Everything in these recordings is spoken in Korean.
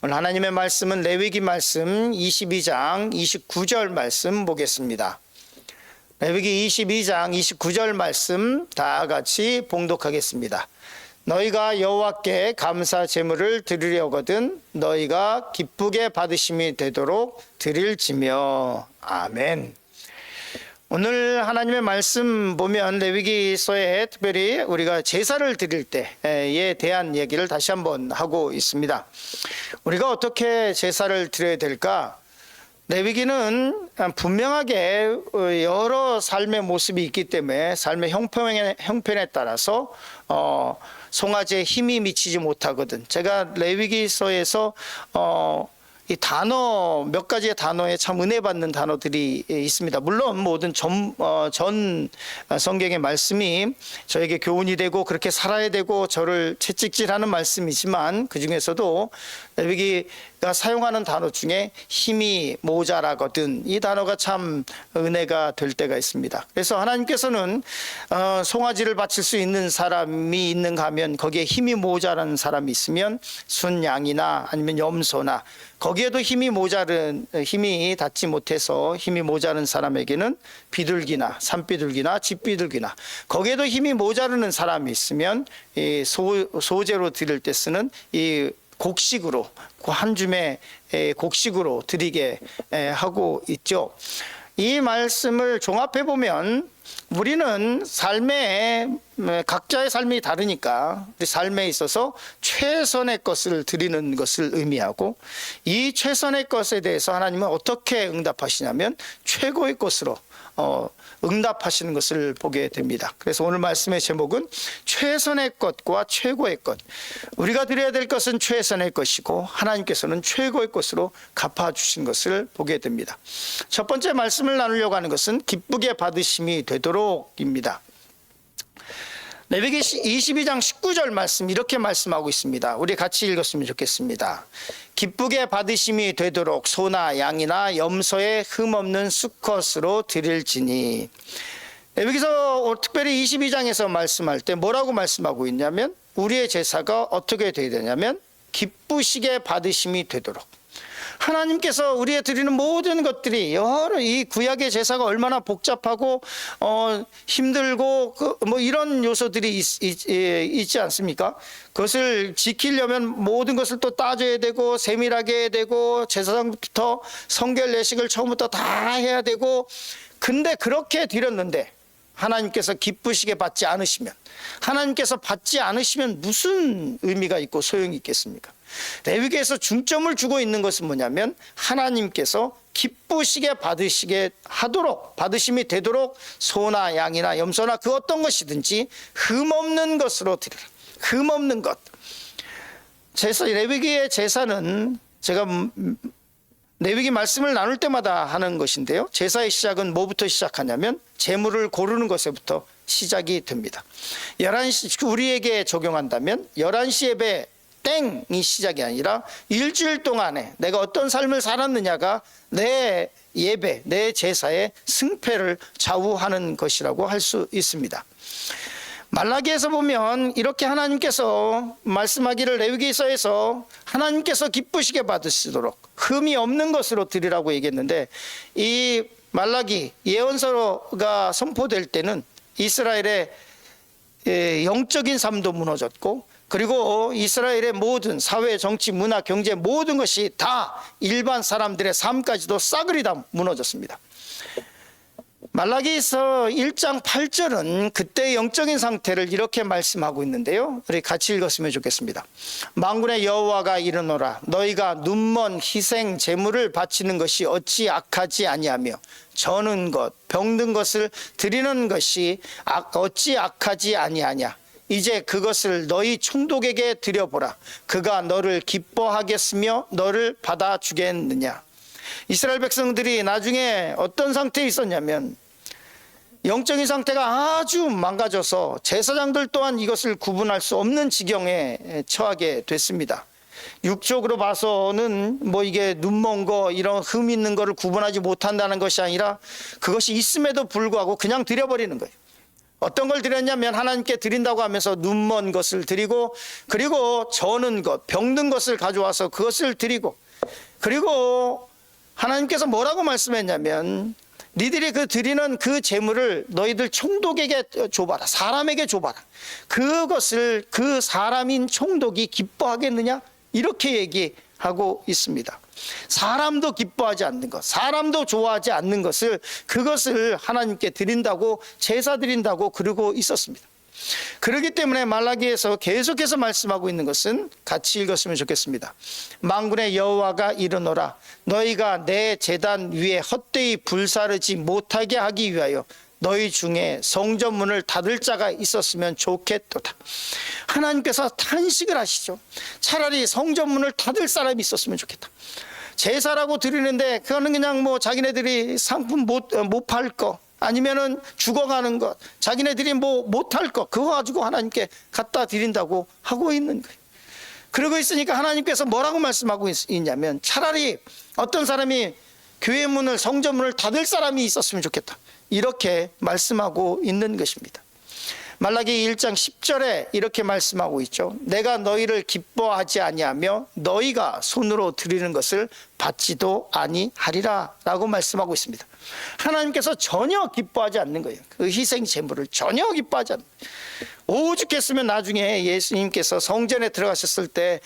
오늘 하나님의 말씀은 레위기 말씀 22장 29절 말씀 보겠습니다. 레위기 22장 29절 말씀 다 같이 봉독하겠습니다. 너희가 여호와께 감사 제물을 드리려거든 너희가 기쁘게 받으심이 되도록 드릴지며 아멘. 오늘 하나님의 말씀 보면 레위기서에 특별히 우리가 제사를 드릴 때에 대한 얘기를 다시 한번 하고 있습니다. 우리가 어떻게 제사를 드려야 될까? 레위기는 분명하게 여러 삶의 모습이 있기 때문에 삶의 형편에, 형편에 따라서 어, 송아지에 힘이 미치지 못하거든. 제가 레위기서에서 어, 이 단어 몇 가지의 단어에 참 은혜 받는 단어들이 있습니다. 물론 모든 전, 어, 전 성경의 말씀이 저에게 교훈이 되고 그렇게 살아야 되고 저를 채찍질하는 말씀이지만 그 중에서도 레위기가 사용하는 단어 중에 힘이 모자라거든 이 단어가 참 은혜가 될 때가 있습니다. 그래서 하나님께서는 어, 송아지를 바칠 수 있는 사람이 있는가 하면 거기에 힘이 모자라는 사람이 있으면 순양이나 아니면 염소나 거기 에도 힘이 모자른 힘이 닿지 못해서 힘이 모자른 사람에게는 비둘기나 산비둘기나 집비둘기나 거기에도 힘이 모자르는 사람이 있으면 이 소, 소재로 드릴 때 쓰는 이 곡식으로 그한 줌의 곡식으로 드리게 하고 있죠. 이 말씀을 종합해 보면 우리는 삶에 각자의 삶이 다르니까 우리 삶에 있어서 최선의 것을 드리는 것을 의미하고 이 최선의 것에 대해서 하나님은 어떻게 응답하시냐면 최고의 것으로 어, 응답하시는 것을 보게 됩니다. 그래서 오늘 말씀의 제목은 최선의 것과 최고의 것. 우리가 드려야 될 것은 최선의 것이고 하나님께서는 최고의 것으로 갚아주신 것을 보게 됩니다. 첫 번째 말씀을 나누려고 하는 것은 기쁘게 받으심이 되 도록입니다. 레위기 22장 19절 말씀 이렇게 말씀하고 있습니다. 우리 같이 읽었으면 좋겠습니다. 기쁘게 받으심이 되도록 소나 양이나 염소의 흠 없는 수컷으로 드릴지니 레위기서 특별히 22장에서 말씀할 때 뭐라고 말씀하고 있냐면 우리의 제사가 어떻게 되어야 되냐면 기쁘시게 받으심이 되도록 하나님께서 우리의 드리는 모든 것들이 여러 이 구약의 제사가 얼마나 복잡하고 어 힘들고 그 뭐 이런 요소들이 있, 있, 있지 않습니까? 그것을 지키려면 모든 것을 또 따져야 되고 세밀하게 해야 되고 제사장부터 성결 예식을 처음부터 다 해야 되고 근데 그렇게 드렸는데 하나님께서 기쁘시게 받지 않으시면 하나님께서 받지 않으시면 무슨 의미가 있고 소용이 있겠습니까? 레위기에서 중점을 주고 있는 것은 뭐냐면 하나님께서 기쁘시게 받으시게 하도록 받으심이 되도록 소나 양이나 염소나 그 어떤 것이든지 흠 없는 것으로 드리라. 흠 없는 것. 제사 레위기의 제사는 제가 레위기 말씀을 나눌 때마다 하는 것인데요. 제사의 시작은 뭐부터 시작하냐면 재물을 고르는 것에부터 시작이 됩니다. 11시 우리에게 적용한다면 11시 예배 땡이 시작이 아니라 일주일 동안에 내가 어떤 삶을 살았느냐가 내 예배, 내 제사의 승패를 좌우하는 것이라고 할 수 있습니다. 말라기에서 보면 이렇게 하나님께서 말씀하기를 레위기서에서 하나님께서 기쁘시게 받으시도록 흠이 없는 것으로 드리라고 얘기했는데 이 말라기 예언서가 선포될 때는 이스라엘의 영적인 삶도 무너졌고 그리고 이스라엘의 모든 사회, 정치, 문화, 경제 모든 것이 다 일반 사람들의 삶까지도 싸그리 다 무너졌습니다. 말라기서 1장 8절은 그때의 영적인 상태를 이렇게 말씀하고 있는데요. 우리 같이 읽었으면 좋겠습니다. 망군의 여호와가 이르노라 너희가 눈먼 희생 제물을 바치는 것이 어찌 악하지 아니하며 저는 것 병든 것을 드리는 것이 어찌 악하지 아니하냐 이제 그것을 너희 총독에게 드려보라. 그가 너를 기뻐하겠으며 너를 받아주겠느냐. 이스라엘 백성들이 나중에 어떤 상태에 있었냐면 영적인 상태가 아주 망가져서 제사장들 또한 이것을 구분할 수 없는 지경에 처하게 됐습니다. 육적으로 봐서는 뭐 이게 눈먼 거 이런 흠 있는 거를 구분하지 못한다는 것이 아니라 그것이 있음에도 불구하고 그냥 드려버리는 거예요. 어떤 걸 드렸냐면 하나님께 드린다고 하면서 눈먼 것을 드리고 그리고 저는 것, 병든 것을 가져와서 그것을 드리고 그리고 하나님께서 뭐라고 말씀했냐면 니들이 그 드리는 그 재물을 너희들 총독에게 줘봐라. 사람에게 줘봐라. 그것을 그 사람인 총독이 기뻐하겠느냐? 이렇게 얘기하고 있습니다. 사람도 기뻐하지 않는 것, 사람도 좋아하지 않는 것을 그것을 하나님께 드린다고 제사 드린다고 그러고 있었습니다. 그렇기 때문에 말라기에서 계속해서 말씀하고 있는 것은 같이 읽었으면 좋겠습니다. 망군의 여호와가 이르노라 너희가 내 제단 위에 헛되이 불사르지 못하게 하기 위하여 너희 중에 성전문을 닫을 자가 있었으면 좋겠도다. 하나님께서 탄식을 하시죠. 차라리 성전문을 닫을 사람이 있었으면 좋겠다. 제사라고 드리는데 그거는 그냥 뭐 자기네들이 상품 못 못 팔 거 아니면은 죽어가는 것 자기네들이 뭐 못할 것 그거 가지고 하나님께 갖다 드린다고 하고 있는 거예요. 그러고 있으니까 하나님께서 뭐라고 말씀하고 있- 있냐면 차라리 어떤 사람이 교회 문을 성전 문을 닫을 사람이 있었으면 좋겠다. 이렇게 말씀하고 있는 것입니다. 말라기 1장 10절에 이렇게 말씀하고 있죠. 내가 너희를 기뻐하지 아니하며 너희가 손으로 드리는 것을 받지도 아니하리라라고 말씀하고 있습니다. 하나님께서 전혀 기뻐하지 않는 거예요. 그 희생 제물을 전혀 기뻐하지. 거예요. 오죽했으면 나중에 예수님께서 성전에 들어가셨을 때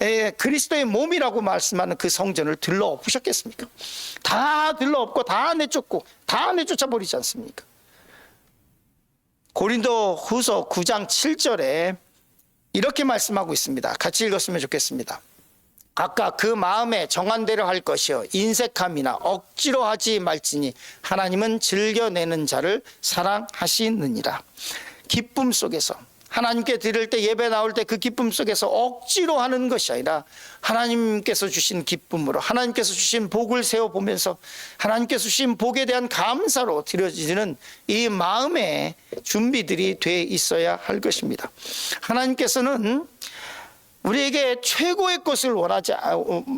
에, 그리스도의 몸이라고 말씀하는 그 성전을 들러 엎으셨겠습니까? 다 들러 엎고 다 내쫓고 다 내쫓아 버리지 않습니까? 고린도 후서 9장 7절에 이렇게 말씀하고 있습니다. 같이 읽었으면 좋겠습니다. 아까 그 마음에 정한 대로 할 것이요 인색함이나 억지로 하지 말지니 하나님은 즐겨내는 자를 사랑하시느니라. 기쁨 속에서 하나님께 드릴 때 예배 나올 때 그 기쁨 속에서 억지로 하는 것이 아니라 하나님께서 주신 기쁨으로 하나님께서 주신 복을 세워 보면서 하나님께서 주신 복에 대한 감사로 드려지는 이 마음의 준비들이 돼 있어야 할 것입니다. 하나님께서는 우리에게 최고의 것을 원하지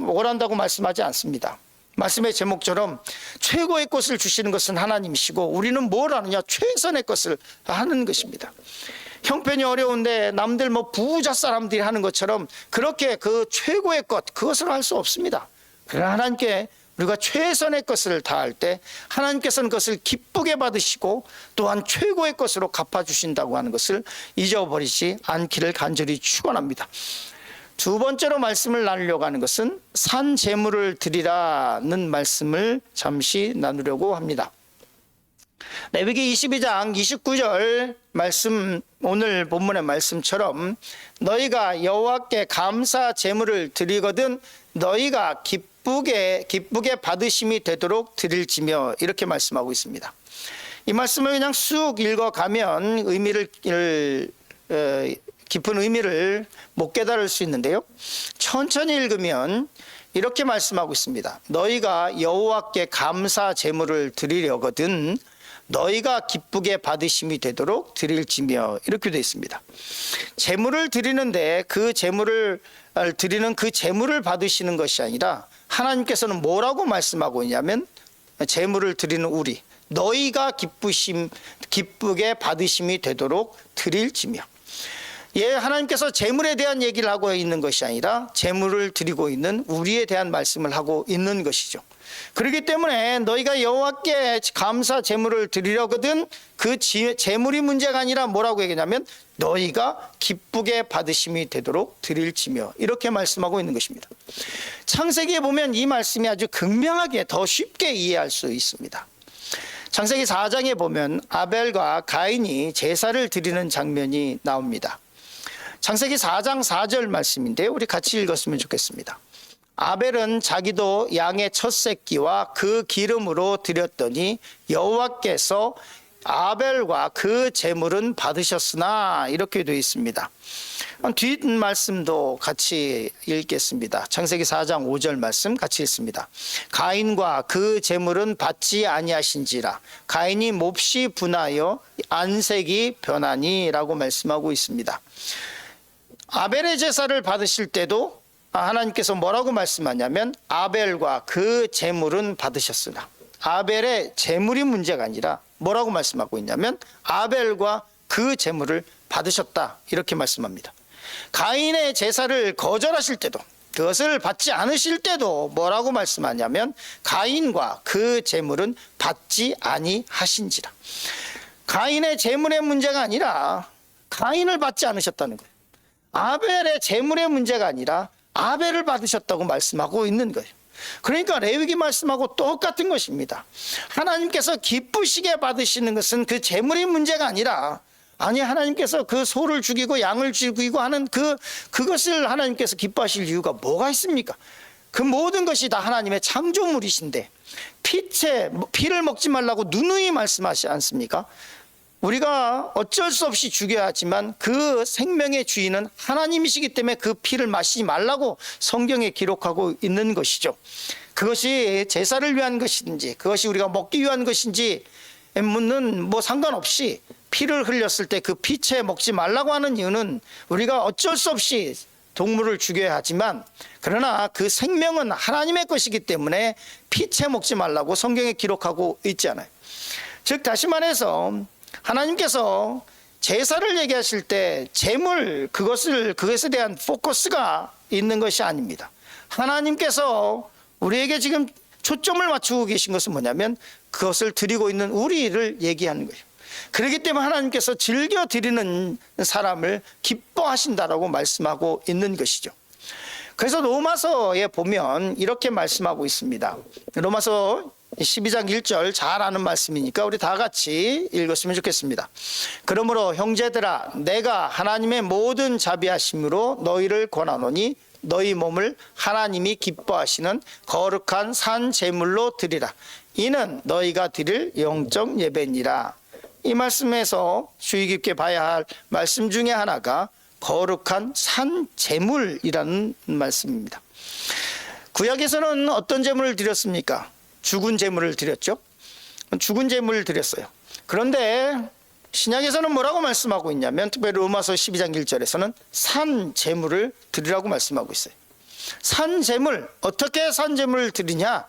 원한다고 말씀하지 않습니다. 말씀의 제목처럼 최고의 것을 주시는 것은 하나님이시고 우리는 뭘 하느냐 최선의 것을 하는 것입니다. 형편이 어려운데 남들 뭐 부자 사람들이 하는 것처럼 그렇게 그 최고의 것 그것을 할 수 없습니다. 그러나 하나님께 우리가 최선의 것을 다할 때 하나님께서는 그것을 기쁘게 받으시고 또한 최고의 것으로 갚아 주신다고 하는 것을 잊어버리지 않기를 간절히 축원합니다. 두 번째로 말씀을 나누려고 하는 것은 산 제물을 드리라는 말씀을 잠시 나누려고 합니다. 레위기 22장 29절 말씀 오늘 본문의 말씀처럼 너희가 여호와께 감사 제물을 드리거든 너희가 기쁘게 기쁘게 받으심이 되도록 드릴지며 이렇게 말씀하고 있습니다. 이 말씀을 그냥 쑥 읽어가면 의미를 어, 깊은 의미를 못 깨달을 수 있는데요. 천천히 읽으면 이렇게 말씀하고 있습니다. 너희가 여호와께 감사 제물을 드리려거든 너희가 기쁘게 받으심이 되도록 드릴지며 이렇게 되어 있습니다. 제물을 드리는데 그 제물을 드리는 그 제물을 받으시는 것이 아니라 하나님께서는 뭐라고 말씀하고 있냐면 제물을 드리는 우리 너희가 기쁘심 기쁘게 받으심이 되도록 드릴지며 예, 하나님께서 재물에 대한 얘기를 하고 있는 것이 아니라 재물을 드리고 있는 우리에 대한 말씀을 하고 있는 것이죠. 그렇기 때문에 너희가 여호와께 감사 재물을 드리려거든 그 재물이 문제가 아니라 뭐라고 얘기냐면 너희가 기쁘게 받으심이 되도록 드릴지며 이렇게 말씀하고 있는 것입니다. 창세기에 보면 이 말씀이 아주 극명하게 더 쉽게 이해할 수 있습니다. 창세기 4장에 보면 아벨과 가인이 제사를 드리는 장면이 나옵니다. 창세기 4장 4절 말씀인데요. 우리 같이 읽었으면 좋겠습니다. 아벨은 자기도 양의 첫 새끼와 그 기름으로 드렸더니 여호와께서 아벨과 그 제물은 받으셨으나 이렇게 되어 있습니다. 뒷 말씀도 같이 읽겠습니다. 창세기 4장 5절 말씀 같이 읽습니다. 가인과 그 제물은 받지 아니하신지라 가인이 몹시 분하여 안색이 변하니라고 말씀하고 있습니다. 아벨의 제사를 받으실 때도 하나님께서 뭐라고 말씀하냐면 아벨과 그 제물은 받으셨으나 아벨의 재물이 문제가 아니라 뭐라고 말씀하고 있냐면 아벨과 그 재물을 받으셨다 이렇게 말씀합니다. 가인의 제사를 거절하실 때도 그것을 받지 않으실 때도 뭐라고 말씀하냐면 가인과 그 재물은 받지 아니하신지라. 가인의 재물의 문제가 아니라 가인을 받지 않으셨다는 거예요. 아벨의 재물의 문제가 아니라 아벨을 받으셨다고 말씀하고 있는 거예요. 그러니까 레위기 말씀하고 똑같은 것입니다. 하나님께서 기쁘시게 받으시는 것은 그 재물이 문제가 아니라 아니 하나님께서 그 소를 죽이고 양을 죽이고 하는 그 그것을 하나님께서 기뻐하실 이유가 뭐가 있습니까? 그 모든 것이 다 하나님의 창조물이신데 피체 피를 먹지 말라고 누누이 말씀하시지 않습니까? 우리가 어쩔 수 없이 죽여야 하지만 그 생명의 주인은 하나님이시기 때문에 그 피를 마시지 말라고 성경에 기록하고 있는 것이죠. 그것이 제사를 위한 것인지 그것이 우리가 먹기 위한 것인지 묻는 뭐 상관없이 피를 흘렸을 때 그 피채 먹지 말라고 하는 이유는 우리가 어쩔 수 없이 동물을 죽여야 하지만 그러나 그 생명은 하나님의 것이기 때문에 피채 먹지 말라고 성경에 기록하고 있잖아요. 즉 다시 말해서 하나님께서 제사를 얘기하실 때 재물 그것을 그것에 대한 포커스가 있는 것이 아닙니다. 하나님께서 우리에게 지금 초점을 맞추고 계신 것은 뭐냐면 그것을 드리고 있는 우리를 얘기하는 거예요. 그렇기 때문에 하나님께서 즐겨 드리는 사람을 기뻐하신다라고 말씀하고 있는 것이죠. 그래서 로마서에 보면 이렇게 말씀하고 있습니다. 로마서 12장 1절 잘 아는 말씀이니까 우리 다 같이 읽었으면 좋겠습니다. 그러므로 형제들아 내가 하나님의 모든 자비하심으로 너희를 권하노니 너희 몸을 하나님이 기뻐하시는 거룩한 산 제물로 드리라. 이는 너희가 드릴 영적 예배니라. 이 말씀에서 주의 깊게 봐야 할 말씀 중에 하나가 거룩한 산 제물이라는 말씀입니다. 구약에서는 어떤 제물을 드렸습니까? 죽은 제물을 드렸죠. 죽은 제물을 드렸어요. 그런데 신약에서는 뭐라고 말씀하고 있냐면 특별히 로마서 12장 1절에서는 산 제물을 드리라고 말씀하고 있어요. 산 제물 어떻게 산 제물을 드리냐?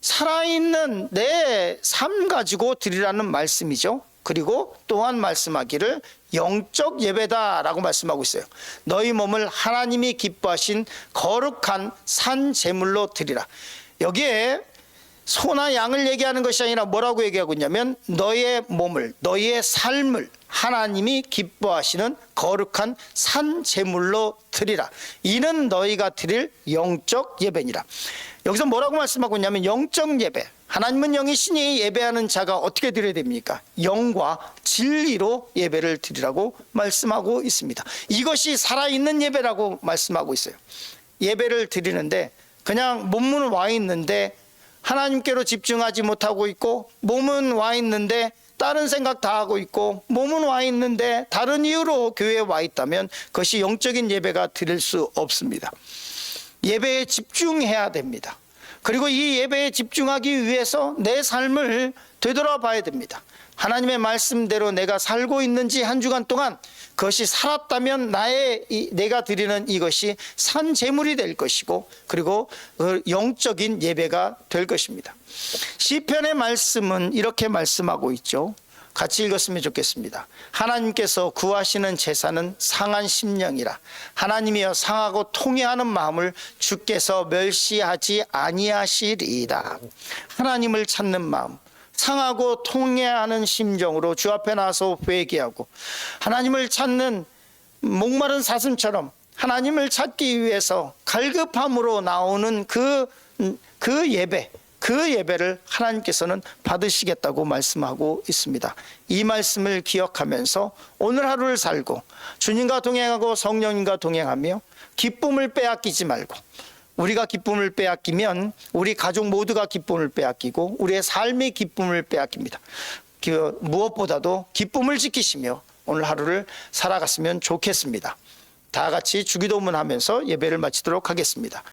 살아있는 내 삶 가지고 드리라는 말씀이죠. 그리고 또한 말씀하기를 영적 예배다라고 말씀하고 있어요. 너희 몸을 하나님이 기뻐하신 거룩한 산 제물로 드리라. 여기에 소나 양을 얘기하는 것이 아니라 뭐라고 얘기하고 있냐면 너의 몸을 너희의 삶을 하나님이 기뻐하시는 거룩한 산 제물로 드리라. 이는 너희가 드릴 영적 예배니라. 여기서 뭐라고 말씀하고 있냐면 영적 예배. 하나님은 영이시니 예배하는 자가 어떻게 드려야 됩니까? 영과 진리로 예배를 드리라고 말씀하고 있습니다. 이것이 살아있는 예배라고 말씀하고 있어요. 예배를 드리는데 그냥 몸은 와 있는데 하나님께로 집중하지 못하고 있고 몸은 와 있는데 다른 생각 다 하고 있고 몸은 와 있는데 다른 이유로 교회에 와 있다면 그것이 영적인 예배가 드릴 수 없습니다. 예배에 집중해야 됩니다. 그리고 이 예배에 집중하기 위해서 내 삶을 되돌아봐야 됩니다. 하나님의 말씀대로 내가 살고 있는지 한 주간 동안 그것이 살았다면 나의 이, 내가 드리는 이것이 산 제물이 될 것이고 그리고 그 영적인 예배가 될 것입니다. 시편의 말씀은 이렇게 말씀하고 있죠. 같이 읽었으면 좋겠습니다. 하나님께서 구하시는 제사는 상한 심령이라. 하나님이여 상하고 통회하는 마음을 주께서 멸시하지 아니하시리이다. 하나님을 찾는 마음, 상하고 통회하는 심정으로 주 앞에 나서 회개하고 하나님을 찾는 목마른 사슴처럼 하나님을 찾기 위해서 갈급함으로 나오는 그, 그 예배, 그 예배를 하나님께서는 받으시겠다고 말씀하고 있습니다. 이 말씀을 기억하면서 오늘 하루를 살고 주님과 동행하고 성령님과 동행하며 기쁨을 빼앗기지 말고 우리가 기쁨을 빼앗기면 우리 가족 모두가 기쁨을 빼앗기고 우리의 삶의 기쁨을 빼앗깁니다. 그 무엇보다도 기쁨을 지키시며 오늘 하루를 살아갔으면 좋겠습니다. 다 같이 주기도문 하면서 예배를 마치도록 하겠습니다.